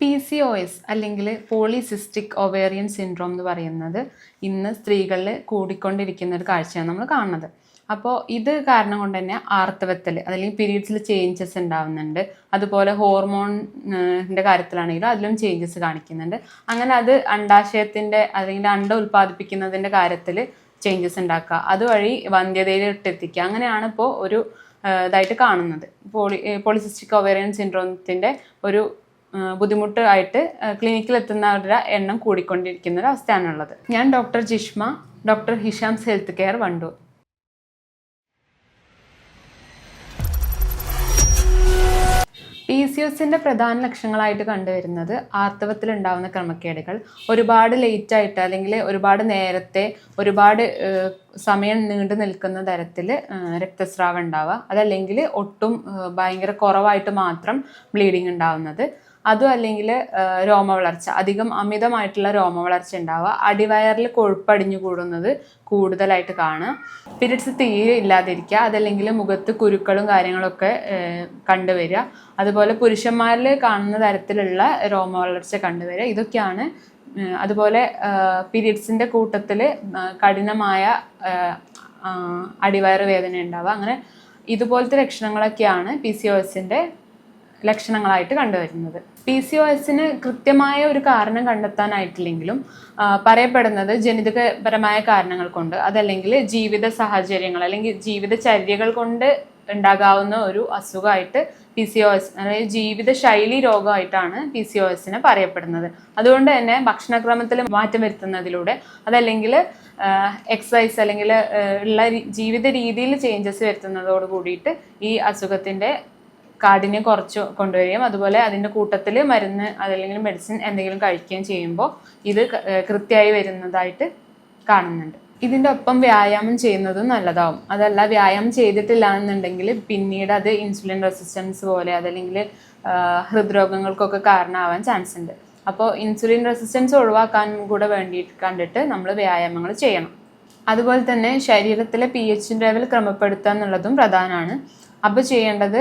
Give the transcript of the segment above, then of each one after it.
P C O S അല്ലെങ്കിൽ polycystic ovarian syndrome എന്ന് പറയുന്നത് ഇന്ന് സ്ത്രീകളിൽ കൂടിക്കൊണ്ടിരിക്കുന്ന ഒരു കാഴ്ചയാണ് നമ്മൾ കാണുന്നത്. അപ്പോൾ ഇത് കാരണം കൊണ്ട് തന്നെ ആർത്തവത്തിൽ അല്ലെങ്കിൽ പീരീഡ്സിൽ ചേഞ്ചസ് ഉണ്ടാവുന്നുണ്ട്. അതുപോലെ ഹോർമോണിന്റെ കാര്യത്തിലാണെങ്കിലും അതിലും ചേഞ്ചസ് കാണിക്കുന്നുണ്ട്. അങ്ങനെ അത് അണ്ടാശയത്തിന്റെ അല്ലെങ്കിൽ അണ്ട ഉൽപ്പാദിപ്പിക്കുന്നതിന്റെ കാര്യത്തിൽ ചേഞ്ചസ് ഉണ്ടാക്കുക. അതുവഴി വന്ധ്യതയിലോട്ട് എത്തിക്കുക അങ്ങനെയാണ് ഇപ്പോൾ ഒരു ഇതായിട്ട് കാണുന്നത്. പോളി പോളിസിസ്റ്റിക് ഒവേറിയൻ സിൻഡ്രോമത്തിന്റെ ഒരു ബുദ്ധിമുട്ട് ആയിട്ട് ക്ലിനിക്കിൽ എത്തുന്നവരുടെ എണ്ണം കൂടിക്കൊണ്ടിരിക്കുന്ന ഒരു അവസ്ഥയാണുള്ളത് ഞാൻ doctor Jishma doctor Hisham's health care Wandoor. P C എസിന്റെ പ്രധാന ലക്ഷണങ്ങളായിട്ട് കണ്ടുവരുന്നത് ആർത്തവത്തിൽ ഉണ്ടാവുന്ന ക്രമക്കേടുകൾ. ഒരുപാട് ലേറ്റായിട്ട് അല്ലെങ്കിൽ ഒരുപാട് നേരത്തെ ഒരുപാട് സമയം നീണ്ടു നിൽക്കുന്ന തരത്തിൽ രക്തസ്രാവം ഉണ്ടാവുക. അതല്ലെങ്കിൽ ഒട്ടും ഭയങ്കര കുറവായിട്ട് മാത്രം ബ്ലീഡിങ് ഉണ്ടാവുന്നത്. അതും അല്ലെങ്കിൽ രോമവളർച്ച. അധികം അമിതമായിട്ടുള്ള രോമവളർച്ച ഉണ്ടാവുക. അടിവയറിൽ കൊഴുപ്പടിഞ്ഞു കൂടുന്നത് കൂടുതലായിട്ട് കാണുക. പീരിയഡ്സ് തീരെ ഇല്ലാതിരിക്കുക. അതല്ലെങ്കിൽ മുഖത്ത് കുരുക്കളും കാര്യങ്ങളൊക്കെ കണ്ടുവരിക. അതുപോലെ പുരുഷന്മാരിൽ കാണുന്ന തരത്തിലുള്ള രോമവളർച്ച കണ്ടുവരിക. ഇതൊക്കെയാണ് അതുപോലെ പീരിയഡ്സിന്റെ കൂട്ടത്തിൽ കഠിനമായ അടിവയറ് വേദന ഉണ്ടാവുക. അങ്ങനെ ഇതുപോലത്തെ ലക്ഷണങ്ങളൊക്കെയാണ് പി സി ഒ എസിന്റെ ലക്ഷണങ്ങളായിട്ട് കണ്ടുവരുന്നത്. പി സി ഒ എസിന് കൃത്യമായ ഒരു കാരണം കണ്ടെത്താനായിട്ടില്ലെങ്കിലും പറയപ്പെടുന്നത് ജനിതകപരമായ കാരണങ്ങൾ കൊണ്ട് അതല്ലെങ്കിൽ ജീവിത സാഹചര്യങ്ങൾ അല്ലെങ്കിൽ ജീവിതചര്യകൾ കൊണ്ട് ഉണ്ടാകാവുന്ന ഒരു അസുഖമായിട്ട് പി സി ഒ എസ് അതായത് ജീവിതശൈലി രോഗമായിട്ടാണ് പി സി ഒ എസിന് പറയപ്പെടുന്നത്. അതുകൊണ്ട് തന്നെ ഭക്ഷണക്രമത്തിൽ മാറ്റം വരുത്തുന്നതിലൂടെ അതല്ലെങ്കിൽ എക്സസൈസ് അല്ലെങ്കിൽ ഉള്ള ജീവിത രീതിയിൽ ചേഞ്ചസ് വരുത്തുന്നതോട് കൂടിയിട്ട് ഈ അസുഖത്തിന്റെ കാഠിന്യം കുറച്ച് കൊണ്ടുവരികയും അതുപോലെ അതിന്റെ കൂട്ടത്തിൽ മരുന്ന് അതല്ലെങ്കിൽ മെഡിസിൻ എന്തെങ്കിലും കഴിക്കുകയും ചെയ്യുമ്പോൾ ഇത് കൃത്യമായി വരുന്നതായിട്ട് കാണുന്നുണ്ട്. ഇതിന്റെ ഒപ്പം വ്യായാമം ചെയ്യുന്നതും നല്ലതാവും. അതല്ല വ്യായാമം ചെയ്തിട്ടില്ല എന്നുണ്ടെങ്കിൽ പിന്നീട് അത് ഇൻസുലിൻ റെസിസ്റ്റൻസ് പോലെ അതല്ലെങ്കിൽ ഹൃദ്രോഗങ്ങൾക്കൊക്കെ കാരണമാവാൻ ചാൻസ് ഉണ്ട്. അപ്പോൾ ഇൻസുലിൻ റെസിസ്റ്റൻസ് ഒഴിവാക്കാൻ കൂടെ വേണ്ടിയിട്ട് കണ്ടിട്ട് നമ്മൾ വ്യായാമങ്ങൾ ചെയ്യണം. അതുപോലെ തന്നെ ശരീരത്തിലെ പി എച്ച് ലെവൽ ക്രമപ്പെടുത്തുക എന്നുള്ളതും പ്രധാനമാണ്. അപ്പോൾ ചെയ്യേണ്ടത്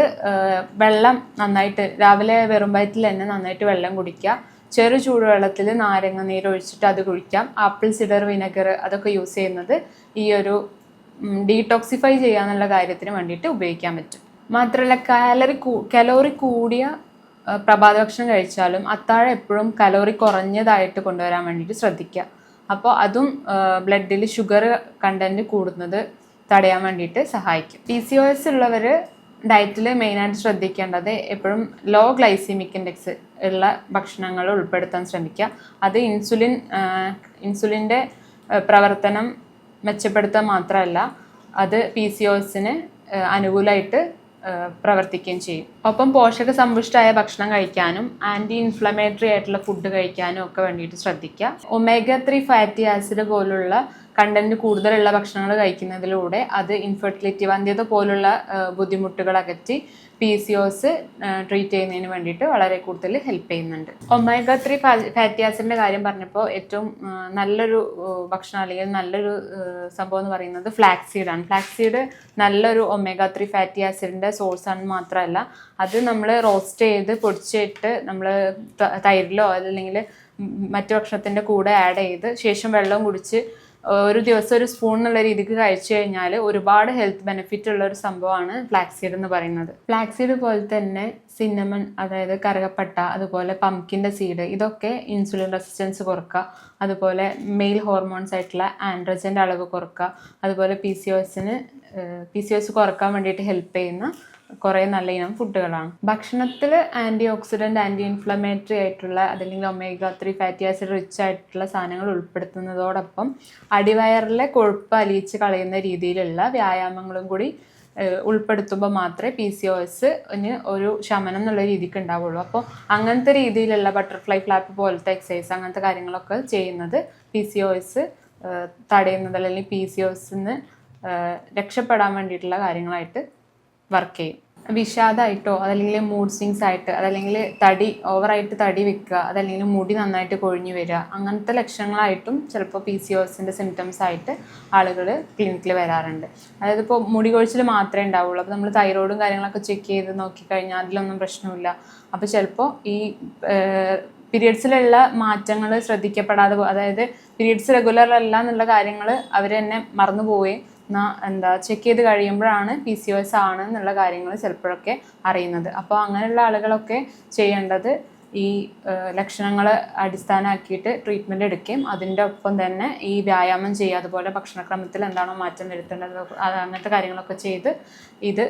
വെള്ളം നന്നായിട്ട് രാവിലെ വെറും വയറ്റിൽ തന്നെ നന്നായിട്ട് വെള്ളം കുടിക്കുക. ചെറു ചൂടുവെള്ളത്തിൽ നാരങ്ങ നീര് ഒഴിച്ചിട്ട് അത് കുഴിക്കാം. ആപ്പിൾ സിഡർ വിനെഗർ അതൊക്കെ യൂസ് ചെയ്യുന്നത് ഈ ഒരു ഡീടോക്സിഫൈ ചെയ്യാന്നുള്ള കാര്യത്തിന് വേണ്ടിയിട്ട് ഉപയോഗിക്കാൻ പറ്റും. മാത്രമല്ല കാലറി കലോറി കൂടിയ പ്രഭാതഭക്ഷണം പ്രഭാത ഭക്ഷണം കഴിച്ചാലും അത്താഴം എപ്പോഴും കലോറി കുറഞ്ഞതായിട്ട് കൊണ്ടുവരാൻ വേണ്ടിയിട്ട് ശ്രദ്ധിക്കുക. അപ്പോൾ അതും ബ്ലഡിൽ ഷുഗർ കണ്ടന്റ് കൂടുന്നത് തടയാൻ വേണ്ടിയിട്ട് സഹായിക്കും. പി സി ഒ എസ് ഉള്ളവർ ഡയറ്റിൽ മെയിനായിട്ട് ശ്രദ്ധിക്കേണ്ടത് എപ്പോഴും ലോ ഗ്ലൈസിമിക് ഇൻഡെക്സ് ഉള്ള ഭക്ഷണങ്ങൾ ഉൾപ്പെടുത്താൻ ശ്രമിക്കുക. അത് ഇൻസുലിൻ ഇൻസുലിന്റെ പ്രവർത്തനം മെച്ചപ്പെടുത്തുക മാത്രമല്ല അത് പി സി ഒസിന് അനുകൂലമായിട്ട് പ്രവർത്തിക്കുകയും ചെയ്യും. ഒപ്പം പോഷക സമ്പുഷ്ടമായ ഭക്ഷണം കഴിക്കാനും ആന്റി ഇൻഫ്ലമേറ്ററി ആയിട്ടുള്ള ഫുഡ് കഴിക്കാനും ഒക്കെ വേണ്ടിയിട്ട് ശ്രദ്ധിക്കുക. ഒമേഗ ത്രീ ഫാറ്റി ആസിഡ് പോലുള്ള കണ്ടന്റ് കൂടുതലുള്ള ഭക്ഷണങ്ങൾ കഴിക്കുന്നതിലൂടെ അത് ഇൻഫെർട്ടിലിറ്റി വന്ധ്യത പോലുള്ള ബുദ്ധിമുട്ടുകൾ അകറ്റി പി സി ഒസ് ട്രീറ്റ് ചെയ്യുന്നതിന് വേണ്ടിയിട്ട് വളരെ കൂടുതൽ ഹെൽപ്പ് ചെയ്യുന്നുണ്ട്. ഒമേഗ ത്രീ ഫാറ്റി ആസിഡിന്റെ കാര്യം പറഞ്ഞപ്പോൾ ഏറ്റവും നല്ലൊരു ഭക്ഷണം അല്ലെങ്കിൽ നല്ലൊരു സംഭവം എന്ന് പറയുന്നത് ഫ്ലാക്സീഡ് ആണ്. ഫ്ലാക്സീഡ് നല്ലൊരു ഒമേഗ ത്രീ ഫാറ്റി ആസിഡിന്റെ സോഴ്സാണെന്ന് മാത്രമല്ല അത് നമ്മൾ റോസ്റ്റ് ചെയ്ത് പൊടിച്ചിട്ട് നമ്മൾ തൈരിലോ അല്ലെങ്കിൽ മറ്റു ഭക്ഷണത്തിന്റെ കൂടെ ആഡ് ചെയ്ത് ശേഷം വെള്ളം കുടിച്ച് ഒരു ദിവസം ഒരു സ്പൂൺ എന്നുള്ള രീതിക്ക് കഴിച്ചു കഴിഞ്ഞാൽ ഒരുപാട് ഹെൽത്ത് ബെനിഫിറ്റ് ഉള്ള ഒരു സംഭവമാണ് ഫ്ലാക്സീഡ് എന്ന് പറയുന്നത്. ഫ്ലാക്സീഡ് പോലെ തന്നെ സിന്നമൺ അതായത് കറുകപ്പട്ട അതുപോലെ പംകിന്റെ സീഡ് ഇതൊക്കെ ഇൻസുലിൻ റെസിസ്റ്റൻസ് കുറക്കുക. അതുപോലെ മെയിൽ ഹോർമോൺസ് ആയിട്ടുള്ള ആൻഡ്രജന്റെ അളവ് കുറക്കുക. അതുപോലെ പി സി ഒസിന് പി സി ഒസ് കുറയ്ക്കാൻ വേണ്ടിയിട്ട് ഹെൽപ്പ് ചെയ്യുന്ന കുറേ നല്ല ഇനം ഫുഡുകളാണ്. ഭക്ഷണത്തിൽ ആന്റി ഓക്സിഡന്റ് ആന്റി ഇൻഫ്ലമേറ്ററി ആയിട്ടുള്ള അതല്ലെങ്കിൽ omega three fatty acid rich ആയിട്ടുള്ള സാധനങ്ങൾ ഉൾപ്പെടുത്തുന്നതോടൊപ്പം അടിവയറിലെ കൊഴുപ്പ് അലിയിച്ച് കളയുന്ന രീതിയിലുള്ള വ്യായാമങ്ങളും കൂടി ഉൾപ്പെടുത്തുമ്പോൾ മാത്രമേ പി സി ഒ എസ് ഒരു ശമനം എന്നുള്ള രീതിക്ക് ഉണ്ടാവുള്ളൂ. അപ്പോൾ അങ്ങനത്തെ രീതിയിലുള്ള ബട്ടർഫ്ലൈ ഫ്ലാപ്പ് പോലത്തെ എക്സസൈസ് അങ്ങനത്തെ കാര്യങ്ങളൊക്കെ ചെയ്യുന്നത് പി സി ഒ എസ് തടയുന്നത് അല്ലെങ്കിൽ പി സി ഒ എസിന്ന് രക്ഷപ്പെടാൻ വേണ്ടിയിട്ടുള്ള കാര്യങ്ങളായിട്ട് വർക്ക് ചെയ്യും. വിഷാദമായിട്ടോ അതല്ലെങ്കിൽ മൂഡ് സ്വിങ്സ് ആയിട്ട് അതല്ലെങ്കിൽ തടി ഓവറായിട്ട് തടി വെക്കുക അതല്ലെങ്കിൽ മുടി നന്നായിട്ട് കൊഴിഞ്ഞു വരിക അങ്ങനത്തെ ലക്ഷണങ്ങളായിട്ടും ചിലപ്പോൾ പി സി ഒസിന്റെ സിംറ്റംസ് ആയിട്ട് ആളുകൾ ക്ലിനിക്കിൽ വരാറുണ്ട്. അതായത് ഇപ്പോൾ മുടി കൊഴിച്ചിൽ മാത്രമേ ഉണ്ടാവുള്ളൂ. അപ്പോൾ നമ്മൾ തൈറോയിഡും കാര്യങ്ങളൊക്കെ ചെക്ക് ചെയ്ത് നോക്കിക്കഴിഞ്ഞാൽ അതിലൊന്നും പ്രശ്നമില്ല. അപ്പോൾ ചിലപ്പോൾ ഈ പീരിയഡ്സിലുള്ള മാറ്റങ്ങൾ ശ്രദ്ധിക്കപ്പെടാതെ അതായത് പീരിയഡ്സ് റെഗുലർ അല്ല എന്നുള്ള കാര്യങ്ങൾ അവർ തന്നെ മറന്നു പോവുകയും എന്താ ചെക്ക് ചെയ്ത് കഴിയുമ്പോഴാണ് പി സി ഒ എസ് ആണ് എന്നുള്ള കാര്യങ്ങൾ ചിലപ്പോഴൊക്കെ അറിയുന്നത്. അപ്പോൾ അങ്ങനെയുള്ള ആളുകളൊക്കെ ചെയ്യേണ്ടത് ഈ ലക്ഷണങ്ങൾ അടിസ്ഥാനമാക്കിയിട്ട് ട്രീറ്റ്മെന്റ് എടുക്കുകയും അതിന്റെ ഒപ്പം തന്നെ ഈ വ്യായാമം ചെയ്യുക അതുപോലെ ഭക്ഷണക്രമത്തിൽ എന്താണോ മാറ്റം വരുത്തേണ്ടത് അങ്ങനത്തെ കാര്യങ്ങളൊക്കെ ചെയ്ത് ഇത്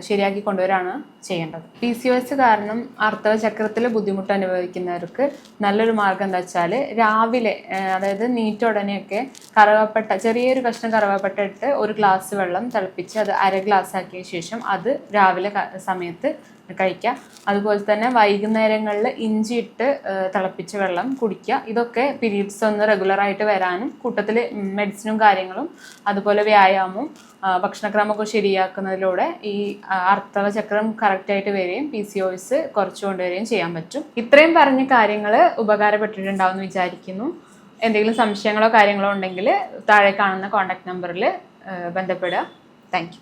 ശരിയാക്കി കൊണ്ടുവരാണ് ചെയ്യേണ്ടത്. പി സി എസ് കാരണം അർത്ഥവചക്രത്തിൽ ബുദ്ധിമുട്ട് അനുഭവിക്കുന്നവർക്ക് നല്ലൊരു മാർഗം എന്താ വെച്ചാൽ രാവിലെ അതായത് നീറ്റ ഉടനെയൊക്കെ കറവപ്പട്ട ചെറിയൊരു കഷ്ണം കറവപ്പട്ട ഇട്ട് ഒരു ഗ്ലാസ് വെള്ളം തിളപ്പിച്ച് അത് അര ഗ്ലാസ് ആക്കിയ ശേഷം അത് രാവിലെ സമയത്ത് കഴിക്കുക അതുപോലെ തന്നെ വൈകുന്നേരങ്ങളിൽ ഇഞ്ചി ഇട്ട് തിളപ്പിച്ച വെള്ളം കുടിക്കുക ഇതൊക്കെ പീരീഡ്സ് ഒന്ന് റെഗുലറായിട്ട് വരാനും കൂട്ടത്തിൽ മെഡിസിനും കാര്യങ്ങളും അതുപോലെ വ്യായാമവും ഭക്ഷണക്രമമൊക്കെ ശരിയാക്കുന്നതിലൂടെ ഈ അർത്ഥവ ചക്രം കറക്റ്റായിട്ട് വരികയും പി സി ഒസ് കുറച്ചു കൊണ്ടുവരികയും ചെയ്യാൻ പറ്റും. ഇത്രയും പറഞ്ഞ കാര്യങ്ങൾ ഉപകാരപ്പെട്ടിട്ടുണ്ടാവും എന്ന് വിചാരിക്കുന്നു. എന്തെങ്കിലും സംശയങ്ങളോ കാര്യങ്ങളോ ഉണ്ടെങ്കിൽ താഴെ കാണുന്ന കോൺടാക്ട് നമ്പറിൽ ബന്ധപ്പെടുക. താങ്ക്